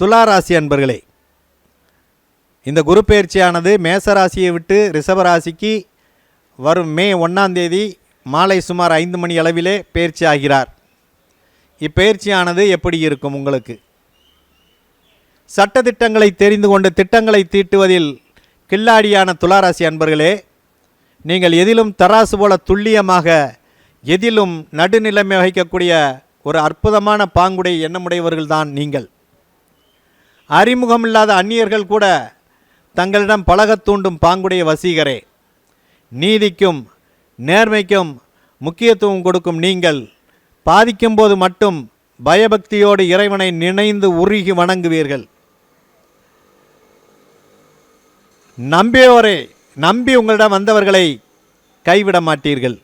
துளாராசி அன்பர்களே இந்த குரு பயிற்சியானது மேசராசியை விட்டு ரிஷபராசிக்கு வரும் மே ஒன்றாம் தேதி மாலை சுமார் ஐந்து மணி அளவிலே பயிற்சி ஆகிறார். இப்பெயர்ச்சியானது எப்படி இருக்கும் உங்களுக்கு? சட்டதிட்டங்களை தெரிந்து கொண்டு திட்டங்களை தீட்டுவதில் கில்லாடியான துளாராசி அன்பர்களே நீங்கள் எதிலும் தராசு போல துல்லியமாக எதிலும் நடுநிலைமை வகிக்கக்கூடிய ஒரு அற்புதமான பாங்குடைய எண்ணமுடையவர்கள்தான் நீங்கள். அறிமுகம் இல்லாத அந்நியர்கள் கூட தங்களிடம் பழகத் தூண்டும் பாங்குடைய வசீகரே. நீதிக்கும் நேர்மைக்கும் முக்கியத்துவம் கொடுக்கும் நீங்கள் பாதிக்கும்போது மட்டும் பயபக்தியோடு இறைவனை நினைந்து உருகி வணங்குவீர்கள். நம்பியோரே நம்பி உங்களிடம் வந்தவர்களை கைவிட மாட்டீர்கள்.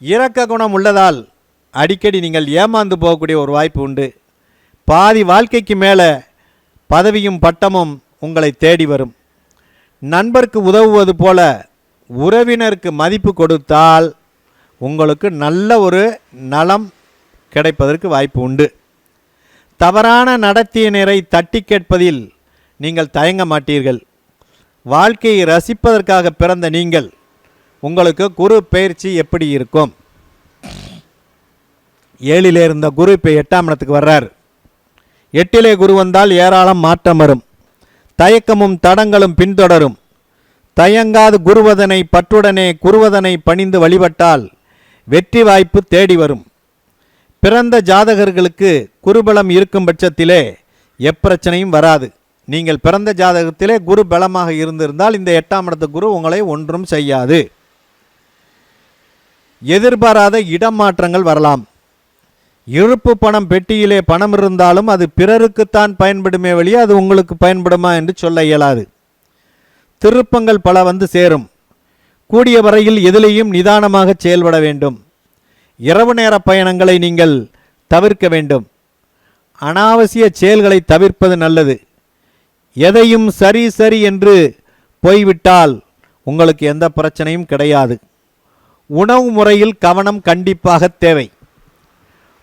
இரக்க குணம் உள்ளதால் அடிக்கடி நீங்கள் ஏமாந்து போகக்கூடிய ஒரு வாய்ப்பு உண்டு. பாதி வாழ்க்கைக்கு மேலே பதவியும் பட்டமும் உங்களை தேடி வரும். நண்பருக்கு உதவுவது போல உறவினருக்கு மதிப்பு கொடுத்தால் உங்களுக்கு நல்ல ஒரு நலம் கிடைப்பதற்கு வாய்ப்பு உண்டு. தவறான நடத்தியினரை தட்டி கேட்பதில் நீங்கள் தயங்க மாட்டீர்கள். வாழ்க்கையை ரசிப்பதற்காக பிறந்த நீங்கள் உங்களுக்கு குரு பயிற்சி எப்படி இருக்கும்? ஏழிலே இருந்த குரு இப்போ எட்டாம் இடத்துக்கு வர்றார். எட்டிலே குரு வந்தால் ஏராளம் மாற்றம் வரும். தயக்கமும் தடங்களும் பின்தொடரும். தயங்காது குருவதனை பற்றுடனே குருவதனை பணிந்து வழிபட்டால் வெற்றி வாய்ப்பு தேடி வரும். பிறந்த ஜாதகர்களுக்கு குருபலம் இருக்கும் பட்சத்திலே எப்பிரச்சனையும் வராது. நீங்கள் பிறந்த ஜாதகத்திலே குரு பலமாக இருந்திருந்தால் இந்த எட்டாம் இடத்து குரு உங்களை ஒன்றும் செய்யாது. எதிர்பாராத இடம் மாற்றங்கள் வரலாம். இருப்பு பணம் பெட்டியிலே பணம் இருந்தாலும் அது பிறருக்குத்தான் பயன்படுமே வழியே அது உங்களுக்கு பயன்படுமா என்று சொல்ல இயலாது. திருப்பங்கள் பல வந்து சேரும். கூடிய வரையில் எதிலையும் நிதானமாக செயல்பட வேண்டும். இரவு நேர பயணங்களை நீங்கள் தவிர்க்க வேண்டும். அனாவசிய செயல்களை தவிர்ப்பது நல்லது. எதையும் சரி சரி என்று போய்விட்டால் உங்களுக்கு எந்த பிரச்சனையும் கிடையாது. உணவு முறையில் கவனம் கண்டிப்பாக தேவை.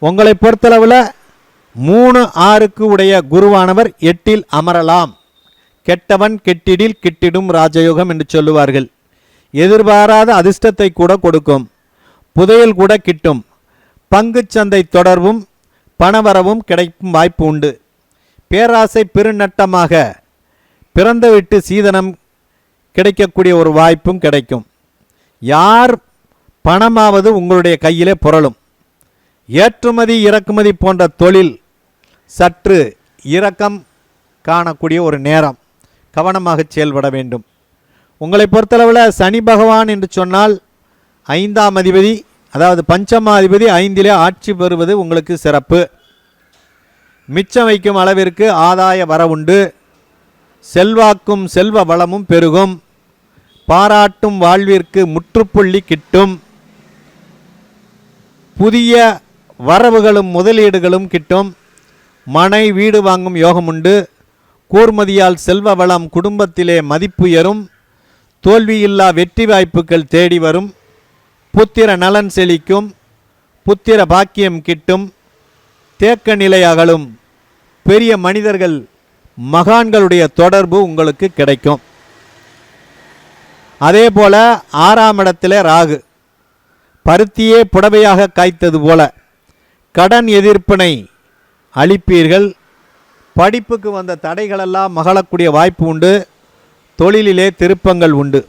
உங்களை பொறுத்தளவில் மூணு ஆறுக்கு உடைய குருவானவர் எட்டில் அமரலாம். கெட்டவன் கெட்டிடில் கிட்டிடும் ராஜயோகம் என்று சொல்லுவார்கள். எதிர்பாராத அதிர்ஷ்டத்தை கூட கொடுக்கும். புதையல் கூட கிட்டும். பங்குச்சந்தை தொடர்பும் பணவரவும் கிடைக்கும் வாய்ப்பு உண்டு. பேராசை பெருநட்டமாக பிறந்த விட்டு சீதனம் கிடைக்கக்கூடிய ஒரு வாய்ப்பும் கிடைக்கும். யார் பணமாவது உங்களுடைய கையிலே புரளும். ஏற்றுமதி இறக்குமதி போன்ற தொழில் சற்று இரக்கம் காணக்கூடிய ஒரு நேரம். கவனமாக செயல்பட வேண்டும். உங்களை பொறுத்தளவில் சனி பகவான் என்று சொன்னால் ஐந்தாம் அதிபதி அதாவது பஞ்சமாதிபதி ஐந்திலே ஆட்சி பெறுவது உங்களுக்கு சிறப்பு. மிச்சம் வைக்கும் அளவிற்கு ஆதாய வரவுண்டு செல்வாக்கும் செல்வ வளமும் பெருகும். பாராட்டும் வாழ்விற்கு முற்றுப்புள்ளி கிட்டும். புதிய வரவுகளும் முதலீடுகளும் கிட்டும். மனை வீடு வாங்கும் யோகம் உண்டு கூர்மதியால் செல்வ வளம் குடும்பத்திலே மதிப்புயரும். தோல்வியில்லா வெற்றி வாய்ப்புகள் தேடி வரும். புத்திர நலன் செழிக்கும். புத்திர பாக்கியம் கிட்டும். தேக்க நிலை அகலும். பெரிய மனிதர்கள் மகான்களுடைய தொடர்பு உங்களுக்கு கிடைக்கும். அதே போல ஆறாம் இடத்திலே ராகு. பருத்தியே புடவையாக காய்த்தது போல. கடன் எதிர்ப்பினை அளிப்பீர்கள். படிப்புக்கு வந்த தடைகளெல்லாம் மகளக்கூடிய வாய்ப்பு உண்டு. தொழிலிலே திருப்பங்கள் உண்டு.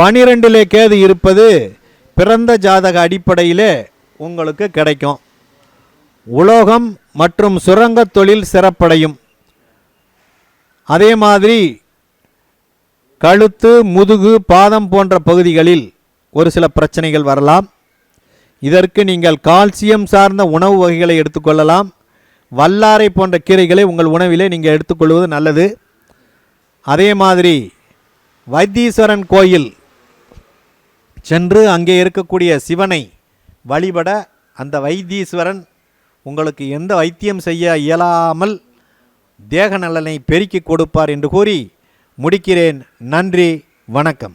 பனிரெண்டிலே கேது இருப்பது பிறந்த ஜாதக அடிப்படையிலே உங்களுக்கு கிடைக்கும். உலோகம் மற்றும் சுரங்கத் தொழில் சிறப்படையும். அதே மாதிரி கழுத்து முதுகு பாதம் போன்ற பகுதிகளில் ஒரு சில பிரச்சனைகள் வரலாம். இதற்கு நீங்கள் கால்சியம் சார்ந்த உணவு வகைகளை எடுத்துக்கொள்ளலாம். வல்லாரை போன்ற கீரைகளை உங்கள் உணவிலே நீங்கள் எடுத்துக்கொள்வது நல்லது. அதே மாதிரி வைத்தீஸ்வரன் கோயில் சென்று அங்கே இருக்கக்கூடிய சிவனை வழிபட அந்த வைத்தீஸ்வரன் உங்களுக்கு எந்த வைத்தியம் செய்ய இயலாமல் தேக நலனை பெருக்கி கொடுப்பார் என்று கூறி முடிக்கிறேன். நன்றி வணக்கம்.